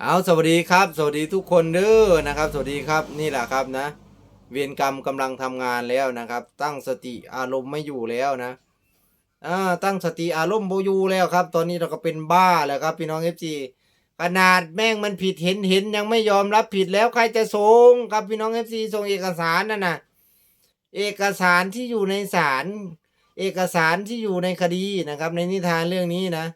เอาสวัสดีครับ สวัสดีทุกคนเด้อนะครับ สวัสดีครับนี่แหละครับนะ เวรกรรมกำลังทำงานแล้วนะครับ ตั้งสติอารมณ์ไม่อยู่แล้วนะอ่าตั้งสติอารมณ์โบอยู่แล้วครับ ตอนนี้เราก็เป็นบ้าแล้วครับ พี่น้องเอฟซีขนาดแม่งมันผิดเห็นเห็นยังไม่ยอมรับผิดแล้วใครจะส่งครับพี่น้องเอฟซีส่งเอกสารนั่นน่ะเอกสารที่อยู่ในศาลเอกสารที่อยู่ในคดีนะครับ ในนิทานเรื่องนี้นะ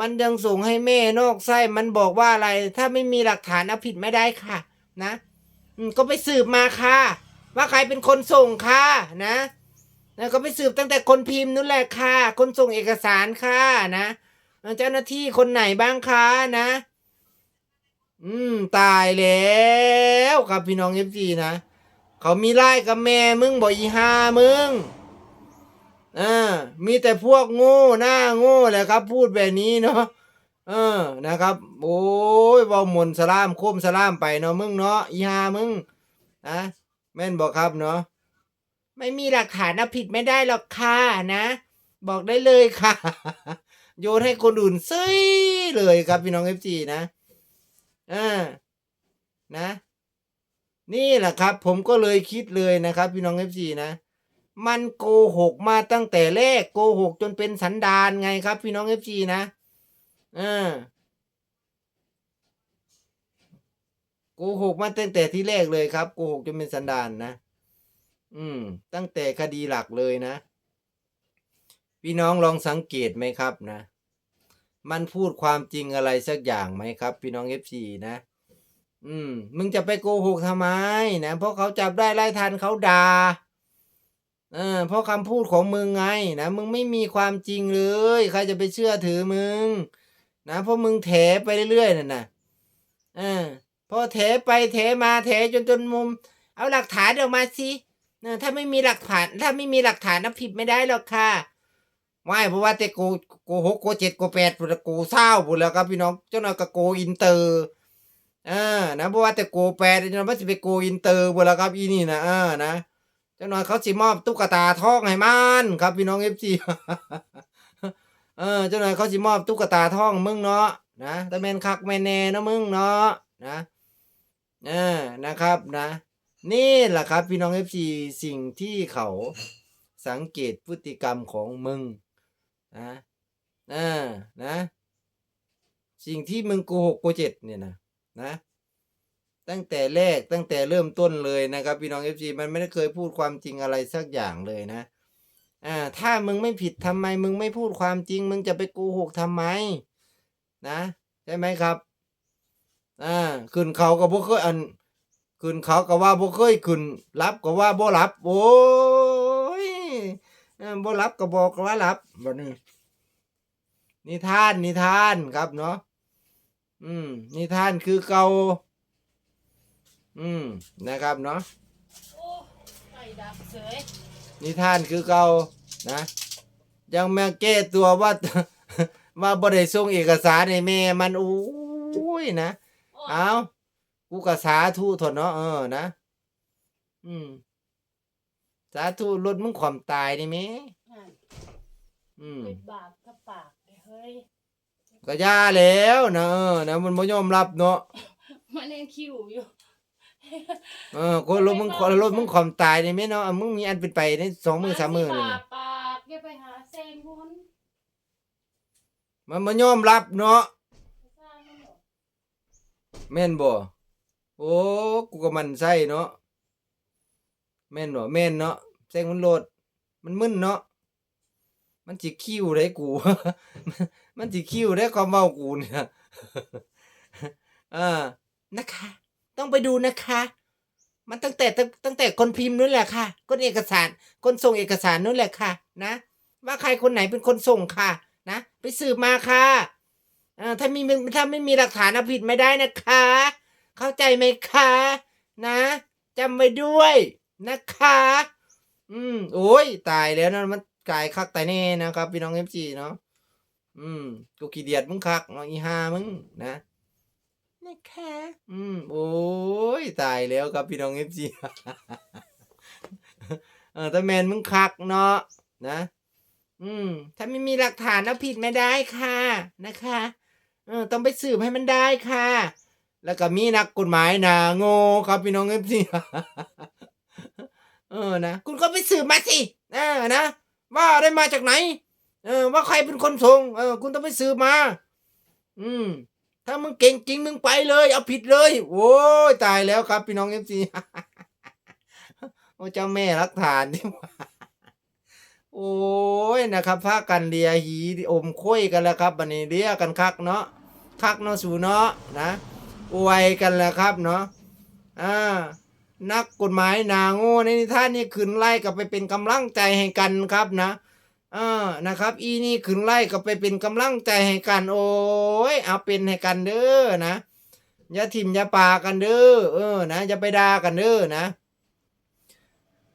มันยังส่งให้แม่นอกไส้มันบอกว่าอะไร ถ้าไม่มีหลักฐานเอาผิดไม่ได้ค่ะ นะก็ไปสืบมาค่ะ ว่าใครเป็นคนส่งค่ะนะแล้วก็ไปสืบตั้งแต่คนพิมพ์นั่นแหละค่ะ คนส่งเอกสารค่ะนะเจ้าหน้าที่คนไหนบ้างคะนะ อืม ตายแล้วครับพี่น้องเอฟซีนะ เขามีไล่กับแม่มึงบอกอีห้ามึง อ่ามีแต่พวกโง่หน้าโง่แหละครับ พูดแบบนี้เนาะเออนะครับ โอ้ยเวาหมนสลามโคมสลามไปเนาะมึงเนาะอีหามึงนะแม่นบอกครับเนาะไม่มีหลักฐานเอาผิดไม่ได้หรอกค่ะนะ บอกได้เลยค่ะ โยนให้คนอื่นซื้อเลยครับพี่น้องเอฟซีนะอ่านะ นี่แหละครับ ผมก็เลยคิดเลยนะครับ พี่น้องเอฟซีนะ มันโกหกมาตั้งแต่แรกโกหกจนเป็นสันดานไงครับ พี่น้องเอฟซีนะเออโกหกมาตั้งแต่ที่แรกเลยครับโกหกจนเป็นสันดานนะ อืม ตั้งแต่คดีหลักเลยนะ พี่น้องลองสังเกตไหมครับนะ มันพูดความจริงอะไรสักอย่างไหมครับ พี่น้องเอฟซีนะอืม มึงจะไปโกหกทำไมนะเพราะเขาจับได้ไล่ทันเขาด่า เออเพราะคำพูดของมึงไงนะมึงไม่มีความจริงเลย ใครจะไปเชื่อถือมึง นะเพราะมึงแถไปเรื่อยๆนั่นนะเออพอแถไปแถมาแถจนจนมุม เอาหลักฐานออกมาสิเออถ้าไม่มีหลักฐาน ถ้าไม่มีหลักฐานนับผิดไม่ได้หรอกค่ะไม่เพราะว่าแต่โกโกหกโกเจ็ดโกแปดปุโกเศร้าปุแล้วครับพี่น้องเจ้าหน่อยก็โกอินเตอร์เออนะเพราะว่าแต่โกแปดเจ้าหน่อยมันจะไปโกอินเตอร์ปุแล้วครับอีนี่นะเออนะ จ้าหน่อยเขาสิมอบตุ๊กตาทองให้มันครับพี่น้องเอฟซีเออเจ้าหน่อยเขาสิมอบตุ๊กตาทองมึงเนาะนะแต่แมนคักแมนแน่นะมึงเนาะนะเออนะครับนะ นี่แหละครับพี่น้องเอฟซีสิ่งที่เขาสังเกตพฤติกรรมของมึงนะเออนะ สิ่งที่มึงโกหกโกเจ็ดเนี่ยนะนะ ตั้งแต่แรกตั้งแต่เริ่มต้นเลยนะครับ พี่น้องเอฟซีมันไม่ได้เคยพูดความจริงอะไรสักอย่างเลยนะอ่าถ้ามึงไม่ผิดทำไม มึงไม่พูดความจริง มึงจะไปโกหกทำไม นะใช่ไหมครับอ่าขึ้นเขาก็บ่เคยอันขึ้นเขาก็ว่าบ่เคยขึ้นรับก็ว่าบ่รับโอ้ยบ่รับก็บอกว่ารับแบบนี้นิทานนิทานครับเนาะอืมนิทานคือเก่า อืมนะครับเนาะโอ้ไฟดับเสยนิทานคือเก่านะ ยังแม่แก้ตัวว่า ว่าบ่ได้ส่งเอกสารให้แม่มันโอ้ยนะโอ้เอากูก็สาธุเถอะเนาะเออนะ อืมสาธุลดมึงความตายนี่แม่นั่นอืมเป็นบาปกับปากเลยเฮ้ยก็ย่าแล้วนะเออนะมันบ่ยอมรับเนาะมันยังคิวอยู่ เออคนลดมึงคนลดมึงความตายนี่แม่เนาะเอามึงมีอันเป็นไปในสองมือสามมือเลยปานะกปากอย่าไปหาแซงคนมันบ่ยอมรับเนาะสร้างมันหรอกแม่นบ่โอ้กูก็มันไส้เนาะแม่นบ่แม่นเนาะแซงมันโลด มันมึนเนาะมันสิคิ้วได้กู มันสิคิ้วได้ความเว้ากูเนี่ยอ่านะคะ ต้องไปดูนะคะ มันตั้งแต่ตั้งแต่คนพิมพ์นู่นแหละค่ะ คนเอกสาร คนส่งเอกสารนู่นแหละค่ะ นะ ว่าใครคนไหนเป็นคนส่งค่ะ นะ ไปสืบมาค่ะอ่าถ้ามีถ้าไม่มีหลักฐานเอาผิดไม่ได้นะคะ เข้าใจไหมคะ นะจำไว้ด้วยนะคะ อืม โอ้ยตายแล้วนะมันกายคักตายแน่นะครับ พี่น้องเอฟซีเนาะ อืม กูขี้เดียดมึงคักเนาะอีห้ามึงนะ นะคะ อืม โอ้ย ตายแล้วครับพี่น้องเอฟซีเออแต่แมนมึงคักเนาะนะ อืม ถ้าไม่มีหลักฐานเอาผิดไม่ได้ค่ะ นะคะ เออ ต้องไปสืบให้มันได้ค่ะ แล้วก็มีนักกฎหมายนาโง่ครับพี่น้องเอฟซีเออนะคุณก็ไปสืบมาสิเออนะว่าได้มาจากไหน เออ ว่าใครเป็นคนส่งเออ คุณต้องไปสืบมา อืม ถ้ามึงเก่งจริงมึงไปเลย เอาผิดเลย โอ้ยตายแล้วครับ พี่น้องเอฟซีโอ้เจ้าแม่รักฐานที่ว่าโอ้ยนะครับพากันเลียหีอมคุยกันแล้วครับบันนี้เลียกันคักเนาะคักเนาะสู่เนาะนะอวยกันแล้วครับเนาะอ่านักกฎหมายนาโง่ในนิทานนี่ขึ้นไล่กลับไปเป็นกำลังใจให้กันครับนะ อ่านะครับ อีนี่ขึ้นไล่กลับไปเป็นกำลังใจให้กันโอ้ยเอาเป็นให้กันเด้อนะอย่าทิมอย่าปากันเด้อเออนะอย่าไปด่ากันเด้อนะ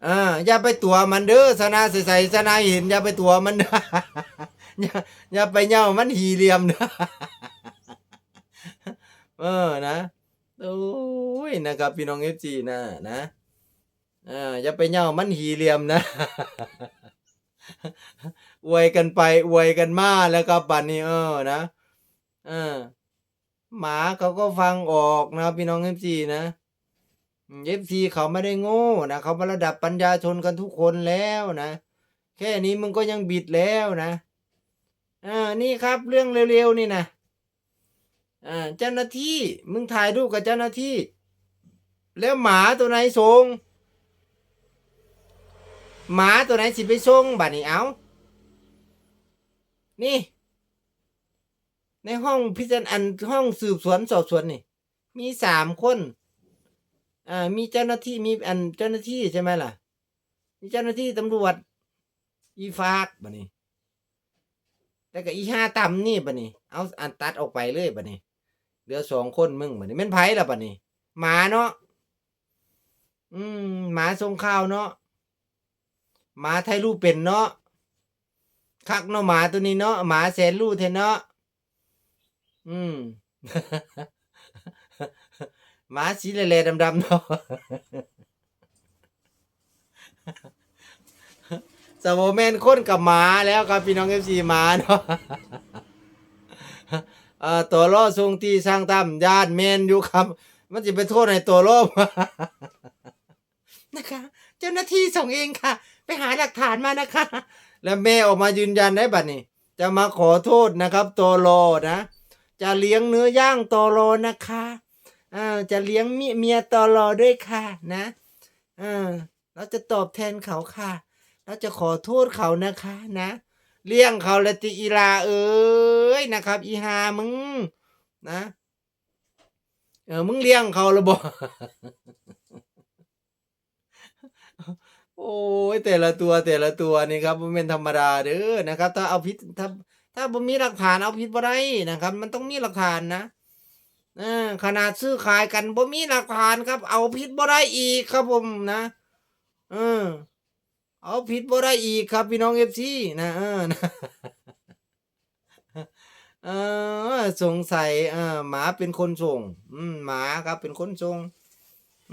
อ่าอย่าไปตัวมันเด้อสนาใส่สนาเห็นอย่าไปตัวมันอย่าอย่าไปเหย่ามันหีเหลี่ยมนะเออนะโอ้ยนะครับพี่น้องเอฟซีนะนะอ่าอย่าไปเหย่ามันหีเหลี่ยมนะ อวยกันไปอวยกันมาแล้วก็บัดนี้เออนะเออหมาเขาก็ฟังออกนะพี่น้องเอฟซีนะเอฟซีเขาไม่ได้โง่นะเขามาระดับปัญญาชนกันทุกคนแล้วนะ แค่นี้มึงก็ยังบิดแล้วนะอ่านี่ครับเรื่องเร็วๆนี่นะอ่าเจ้าหน้าที่มึงถ่ายรูปกับเจ้าหน้าที่ แล้วหมาตัวไหนส่ง หมาตัวไหนสิไปส่งบัดนี้เอานี่ ในห้องพิจารณาห้องสืบสวนสอบสวนนี่ มีสามคนอ่ามีเจ้าหน้าที่มีอันเจ้าหน้าที่ใช่ไหมล่ะ มีเจ้าหน้าที่ตำรวจ อีฟากบัดนี้แล้วก็อีห้าต่ำนี่บัดนี้ เอาอันตัดออกไปเลยบัดนี้เหลือสองคนมึงบัดนี้แม่นไผล่ะบัดนี้หมาเนาะอืมหมาส่งข้าวเนาะ หมาไทยรูปเป็นเนาะคักเนาะหมาตัวนี้เนาะหมาแสนรูเทเนาะอืมหมาสีแหล่ๆดำๆเนาะสโมแมนค้นกับหมาแล้วครับพี่น้องเอฟซีหมาเนาะเอ่อตัวล่อทรงที่สร้างตามญาติแมนอยู่ครับ มันจะไปโทษในตัวล่อนะคะ เจ้าหน้าที่ส่งเองค่ะ ไปหาหลักฐานมานะคะ แล้วแม่ออกมายืนยันได้บัดนี้ จะมาขอโทษนะครับตัวรอนะ จะเลี้ยงเนื้อย่างตัวรอนะคะอ่าจะเลี้ยงเมียตัวรอด้วยค่ะนะอ่าเราจะตอบแทนเขาค่ะ เราจะขอโทษเขานะคะนะ เลี้ยงเขาละติอีลาเอ้ยนะครับ อีหามึงนะเออมึงเลี้ยงเขาละบ่ โอ้ยแต่ละตัวแต่ละตัวนี่ครับมันเป็นธรรมดาเด้อนะครับ ถ้าเอาพิษถ้าถ้าบ่มีหลักฐานเอาผิดบ่ได้นะครับ มันต้องมีหลักฐานนะอขนาดซื้อขายกันบ่มีหลักฐานครับ เอาผิดบ่ได้อีกครับผมนะเออ เอาผิดบ่ได้อีกครับ พี่น้องเอฟซีนะเออนะเออสงสัยเออหมาเป็นคนส่ง อืมหมาครับเป็นคนส่ง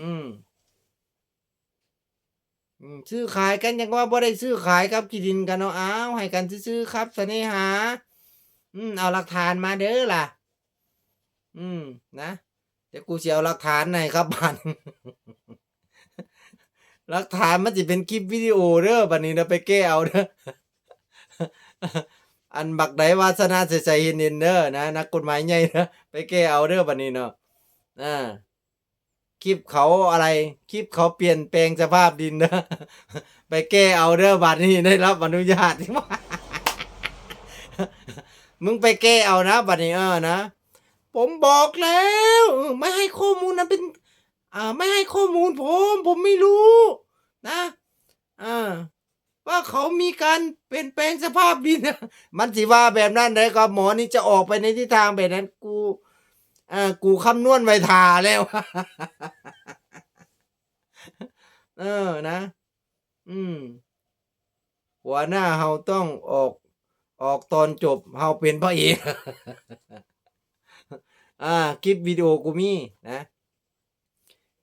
อืม ซื้อขายกันยังว่าบ่ได้ซื้อขายครับกินดินกันเนาะอ้าวให้กันซื้อครับเสน่หา อืมเอาหลักฐานมาเด้อล่ะ อืมนะเดี๋ยวกูจะเอาหลักฐานหนครับบันหลักฐานมันจะเป็นคลิปวิดีโอเด้อบัดนี้เราไปแก้เอาเด้ออันบักไดวาสนาใส่ๆเห็นเด้อนะนักกฎหมายใหญ่เด้อไปแก้เอาเด้อบัดนี้เนาะอ่า คลิปเขาอะไร คลิปเขาเปลี่ยนแปลงสภาพดินเด้อไปแก้เอาเด้อบัดนี้ได้รับอนุญาตมึงไปแก้เอานะบัดนี้เออนะผมบอกแล้ว ไม่ให้ข้อมูลนะเป็น อ่า ไม่ให้ข้อมูลผม ผมไม่รู้ นะอ่าว่าเขามีการเปลี่ยนแปลงสภาพดินมันสิว่าแบบนั้นเลยครับหมอนี่จะออกไปในทิศทางแบบนั้นกู อ่ากูคำนวณไว้ทาแล้ว เออนะ อืม หัวหน้าเฮาต้องออก ออกตอนจบเฮาเป็นพระเอกอ่าคลิปวิดีโอกูมีนะ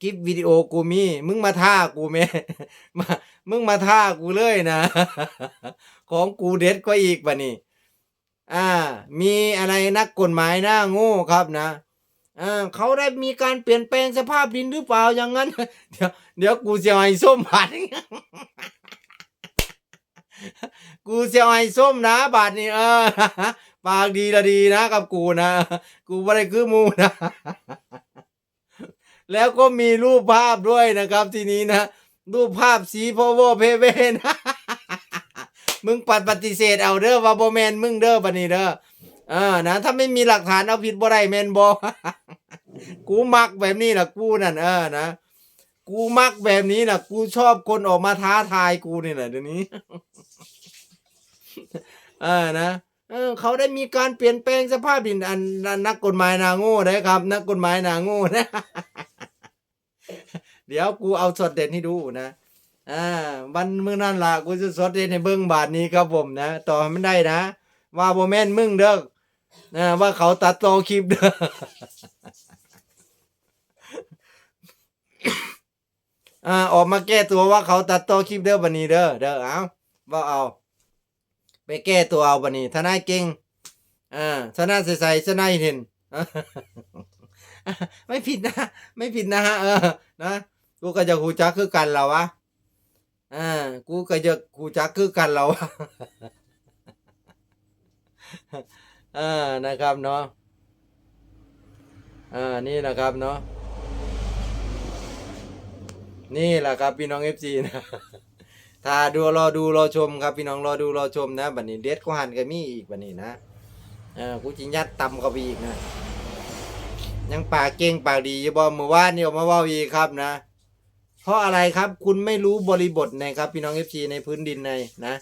คลิปวิดีโอกูมี มึงมาท่ากูแม่มามึงมาท่ากูเลยนะ ของกูเด็ดกว่าอีกบ่ะนี่อ่า มีอะไรนักกฎหมายหน้าโง่ครับนะ เขาได้มีการเปลี่ยนแปลงสภาพดินหรือเปล่าอย่างนั้น เดี๋ยวเดี๋ยวกูจะไอ้ส้มบาทนี้กูจะไอ้ส้มนะบาทนี้เออปากดีละดีนะกับกูนะ กูไม่ได้คือมูนะ แล้วก็มีรูปภาพด้วยนะครับทีนี้นะ รูปภาพสีโพโวเพเวนมึงปัดปฏิเสธเอาเด้อว่าโบแมนมึงเด้อบัดนี้เด้อเออนะ ถ้าไม่มีหลักฐานเอาผิดบ่ได้แมนบ่ กูมักแบบนี้ล่ะกูนั่นเออนะกูมักแบบนี้ล่ะกูชอบคนออกมาท้าทายกูนี่แหละเดี๋ยวนี้เออนะเออเขาได้มีการเปลี่ยนแปลงสภาพดินอันนักกฎหมายนาโง่นะครับ นักกฎหมายนาโง่นะ เดี๋ยวกูเอาสดเด่นให้ดูนะอ่าวันมื้อนั่นล่ะกูจะสดเด่นให้เบิ่งบาทนี้ครับผมนะ ต่อให้มันได้นะ ว่าบ่แม่นมึงเด้อนะว่าเขาตัดต่อคลิปเด้อ อ่าออกมาแก้ตัวว่าเขาตัดต่อคลิปเด้อบันนี้เด้อเด้อเอาว่าเอา ไปแก้ตัวเอาบันนี้ทนายเก่งอ่าทนายใสๆทนายเห็นไม่ผิดนะ ไม่ผิดนะฮะเออนะกูก็จะคูจักคือกันแล้วะอ่ากูก็จะคูจักคือกันแล้ววะอ่านะครับเนาะอ่านี่นะครับเนาะ นี่แหละครับพี่น้องเอฟซีนะถ้าดูรอดูรอชมครับพี่น้องรอดูรอชมนะบัดนี้เด็ดกูหันกันมี่อีกบัดนี้นะเอ่ากูจิยัดตำเข้าไปอีกนะ ยังปากเก่งปากดีอยู่บ่เมื่อวานนี่ออกมาว่าอีกครับนะ เพราะอะไรครับคุณไม่รู้บริบทนะครับ พี่น้องเอฟซีในพื้นดินในนะ